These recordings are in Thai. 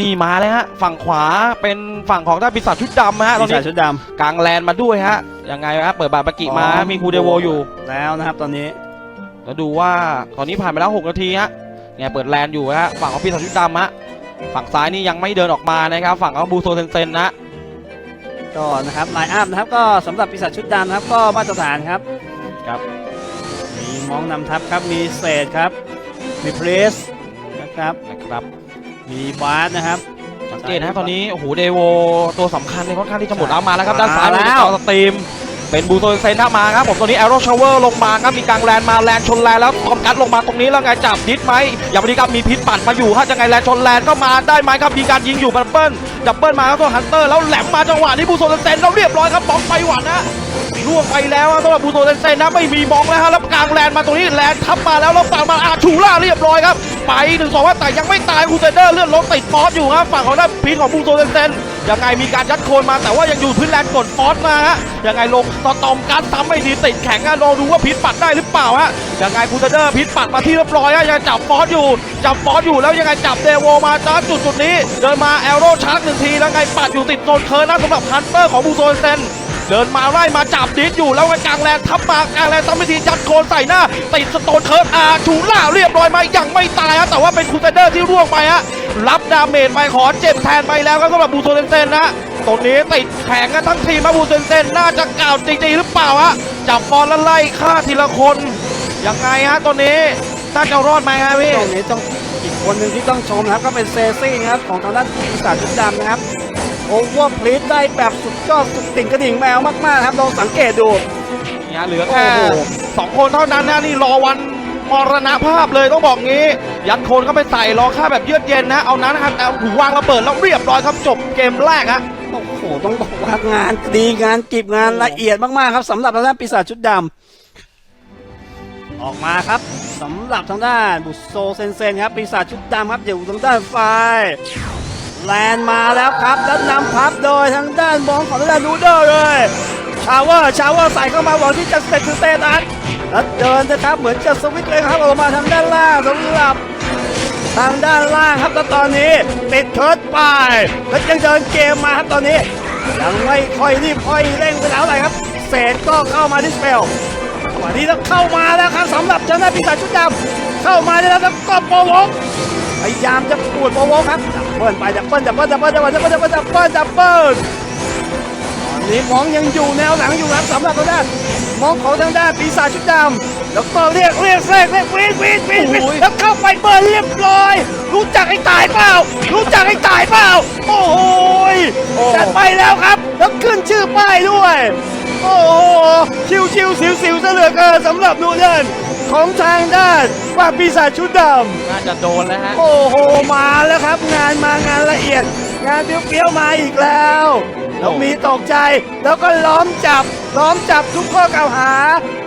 นี่มาเลยฮะฝั่งขวาเป็นฝั่งของท่านปีศาจชุดดำฮะตปีอนนี้ศาจชุดดกลางแลนมาด้วยฮะยังไงฮะเปิดบาปากิมาอ๋อมีคูเดโวอยู่ำแล้วนะครับตอนนี้แล้วดูว่าตอนนี้ผ่านไปแล้ว 6 นาทีฮะเนี่ยเปิดแลนอยู่ฮะฝั่งของปีศาจชุดดำฮะฝั่งซ้ายนี่ยังไม่เดินออกมานะครับฝั่งของบูโซเซนเซนนะก็นะครับไลน์อัพนะครับก็สำหรับปีศาจชุดดำนะครับก็มาตรฐานครับครับ มีมองนำทัพครับมีเศษครับมีเพรสนะครับนะครับ มีบาสนะครับ สังเกตนะฮะตอนนี้ โอ้โห เดโว ตัวสำคัญเลยค่อนข้างที่จะหมดแล้วมาแล้วครับ ด้านซ้ายมาเป็นแล้วจอสตรีม เป็นบูโซเซนถ้ามาครับผมตอนนี้แอโรชาวเวอร์ลงมาครับมีกลางแลนมาแลนชนแลนแล้วคอมกัดลงมาตรงนี้แล้วไงจับพิษไหมอย่างวันนี้ครับมีพิษปัดมาอยู่ฮะจะไงแลนชนแลนก็มาได้ไหมครับมีการยิงอยู่บับเบิ้ลดับเบิ้ลมาครับตัวฮันเตอร์แล้วแหลมมาจังหวะนี้บูโซเซนแล้วเรียบร้อยครับบล็อกไปหวันนะล่วงไปแล้วสำหรับบูโซเซนนะไม่มีบล็อกแล้วฮะแล้วกลางแลนมาตรงนี้แลนทับมาแล้วแล้วฝั่งมาอาชูล่าเรียบร้อยครับไปหนึ่งสองว่าแต่ยังไม่ตายบูเซเดอร์เลื่อนรถติดฟอสอยู่ครับฝั่งของด้านพิษของบูโซเซน ยังไงมีการยัดโคนมาแต่ว่ายังอยู่พื้นแลนกดฟอสมาฮะยังไงลงสตอมการซ้ำไม่ดีติดแข็งอะรองดูว่าพิษปัดได้หรือเปล่าฮะยังไงบูเดอร์พิษปัดมาที่เรียบร้อยฮะยังจับฟอสอยู่ จับฟอสอยู่แล้วยังไงจับเดโวมาจ้าจุดจุดนี้เดินมาแอโร่ชาร์จหนึ่งทีแล้วไงปัดอยู่ติดโซนเคิร์นนะสำหรับฮันเตอร์ของบูโซเซนเดินมาไล่มาจับดิสอยู่แล้วกลางแลนทับมากลางแลนซ้ำไม่ทียัดโคนใส่หน้าติดสโตนเคิร์อาชูล่าเรียบร้อยไหมยังไม่ตายฮะแต่ว่าเป็นคูเซเดอร์ที่ร่วงไปฮะ รับดาเมจไปขอเจ็บแทนไปแล้วครับสำหรับบูโซเซนนะตรงนี้ติดแข็งกันทั้งทีมมาบูเซนเซนน่าจะกล่าวจริงๆหรือเปล่าฮะจับฟอนแล้วไล่ฆ่าทีละคนยังไงฮะตัวนี้น่าจะรอดไหมฮะพี่ตรงนี้ต้องอีกคนหนึ่งที่ต้องชมนะครับก็เป็นเซซี่นะครับของทางด้านปีศาจชุดดำนะครับโอเวอร์พลีทได้แบบสุดยอดสุดติ่งกระดิ่งแมวมากๆครับลองสังเกตดูเนี่ยเหลือแค่โอ้โหสองคนเท่านั้นนะนี่รอวัน มรณภาพเลยต้องบอกงี้ ยันโคนเข้าไปใส่รอฆ่าแบบเยือกเย็นนะ เอานั้นนะครับเอาถูวางระเบิดแล้วเรียบร้อยครับจบเกมแรกฮะโอ้โหต้องบอกว่างานดีงานกิบงานละเอียดมากๆครับสำหรับทางด้านปีศาจชุดดำออกมาครับสำหรับทางด้านบุโซเซนเซนครับปีศาจชุดดำครับอยู่ทางด้านไฟแลนมาแล้วครับแล้วนำพับโดยทางด้านบองของทางด้านนูเดอร์เลยชาวเวอร์ชาวเวอร์ใส่เข้ามาหวังที่จะสเตตสเตตัส แล้วเดินนะครับเหมือนจะสวิตเลยครับออกมาทางด้านล่างสำหรับ ทางด้านล่างครับแล้วตอนนี้ติดเทิร์ดไปแล้วยังเดินเกมมาครับตอนนี้ ยังไม่ค่อยรีบค่อยเร่งไปแล้วอะไรครับเศษก็เข้ามาที่สเปลวันนี้แล้วเข้ามาแล้วครับสำหรับเจ้าหน้าปีศาจชุดดำเข้ามาได้แล้วครับก็โปวกพยายามจะปวดโปวกครับดับเบิลไปดับเบิลดับเบิลดับเบิลดับเบิลดับเบิลดับเบิลดับเบิลดับเบิล นี้มองยังอยู่แนวหลังอยู่ครับสำหรับทางด้านมองของทางด้านปีศาจชุดดำแล้วก็เรียกเรียกเรียกเรียกวีดวีดวีดวีดโอ้ยแล้วเข้าไปเบิร์เรียบร้อย รู้จักไอ้ตายเปล่า รู้จักไอ้ตายเปล่า โอ้โหจัดไปแล้วครับ แล้วขึ้นชื่อป้ายด้วย โอ้โหชิวชิวสิวสิวซะเหลือเกินสำหรับนูเดินของทางด้านว่าปีศาจชุดดำน่าจะโดนแล้วฮะโอ้โหมาแล้วครับ งานมางานละเอียด งานเปรี้ยวๆมาอีกแล้ว แล้วมีตกใจ แล้วก็ล้อมจับ ล้อมจับทุกข้อกล่าวหา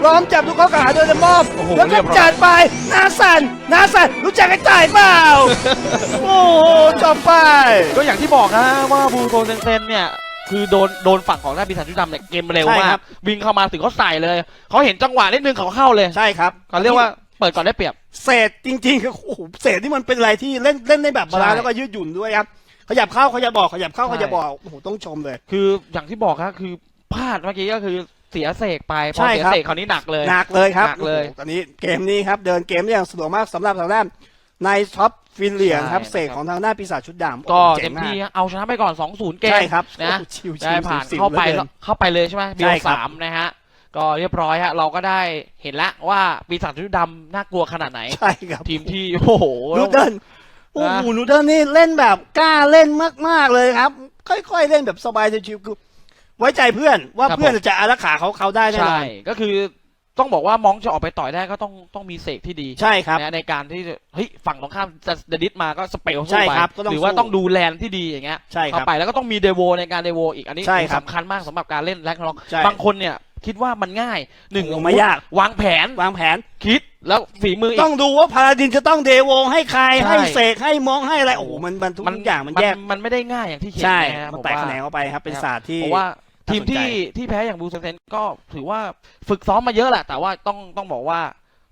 ล้อมจับทุกข้อกล่าวหาโดยจะมอบโอ้โหแล้วเรีก็ยบร้อย จัดไปหน้าสั่นหน้าสั่นรู้จักไอ้จ่ายเปล่า โอ้โหจบไป ก็อย่างที่บอกนะว่าบูโซเซนเซนเนี่ยคือโดนโดนฝั่งของหน้าปีศาจชุดดำเนี่ยเกมเร็วใช่มาครักบ วิ่งเข้ามาถึงเขาใส่เลยเขาเห็นจังหวะนิดนึงเขาเข้าเลยใช่ครับ เขาเรียกว่าเปิดก่อนได้เปรียบ เศษจริงๆคือโอ้โหเศษที่มันเป็นอะไรที่เล่นเล่นในแบบบาลานซ์ใช่ แล้วก็ยืดหยุ่นด้วยครับ ขยับเข้าขยับบอกขยับเข้าใช่ขยับบอกโอ้โหต้องชมเลย คืออย่างที่บอกครับคือพลาดเมื่อกี้ก็คือเสียเสกไปพใช่อเสียครับ เสกคราวนี้หนักเลย หนักเลยครับหนักเลยโอ้โหตอนนี้เกมนี้ครับเดินเกมได้อย่างสะดวกมากสำหรับทางด้านในท็อปฟินเลียนครับใช่เศษของทางด้านปีศาจชุดดำก็โอ้โหเต็มจ๋งากที่ฮะเอาชนะไปก่อน 2-0 เกม ใช่ครับนะ โอ้โหชิวๆได้ผ่านสิวๆเข้าไปหลือแล้วกิน เข้าไปเลยใช่ไหมบีใช่โอครับ สามนะฮะ ก็เรียบร้อยฮะ เราก็ได้เห็นแล้วว่าปีศาจชุดดำน่ากลัวขนาดไหน ใช่ครับทีมที่ โอ้โหนูเดิล โอ้โหนูเดิลนี่เล่นแบบกล้าเล่นมาก ๆ เลยครับ ค่อย ๆ เล่นแบบสบายชิวๆคือไว้ใจเพื่อนว่าครับเพื่อนจะอารักขาเขาเขาได้แน่นใช่อนก็คือต้องบอกว่ามองจะออกไปต่อยได้ก็ต้องต้องมีเสกที่ดีใช่ครับ นะในการที่จะเฮ้ยฝั่งตรงข้ามจะเดดิสมาก็สเปลใช่สู้ไปครับก็ต้องหรือว่าสู้ ต้องดูแลนที่ดีอย่างเงี้ยใช่คเข้ารับ ไปแล้วก็ต้องมีเดโวในการเดโวอีกอันนี้ใช่ครับสำคัญมากสำหรับการเล่นแร็กน็อกใช่บางคนเนี่ยคิดว่ามันง่ายหนึ่งโอ้ไม่ยาก วางแผนวางแผนคิด แล้วฝีมืออีก ต้องดูว่าพาราดินจะต้องเดโวให้ใครใช่ ให้เสกให้มองให้อะไรโอ้โหมันมันทุกอย่างมันแยกมันไม่ได้ง่ายอย่างที่คิดใช่นะฮะมันผมแตกว่าแขนงออกไปครับเป็นศาสตร์ที่ เพราะว่าทีมน่าสนใจที่ที่แพ้อย่างบลูเซนก็ถือว่าฝึกซ้อมมาเยอะแหละแต่ว่าต้องต้องบอกว่า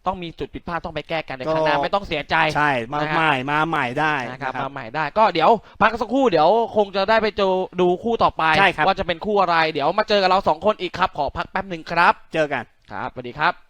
ต้องมีจุดผิดพลาดต้องไปแก้กันในครั้งหน้าก็ไม่ต้องเสียใจ ใช่มานะครับ ใหม่มาใหม่ได้นะครับนะมาใหม่ได้ก็เดี๋ยวพักสักครู่เดี๋ยวคงจะได้ไปเจอดูคู่ต่อไป ใช่ครับ ว่าจะเป็นคู่อะไร เดี๋ยวมาเจอกับเราสองคนอีกครับ ขอพักแป๊บหนึ่งครับเจอกัน ครับสวัสดีครับ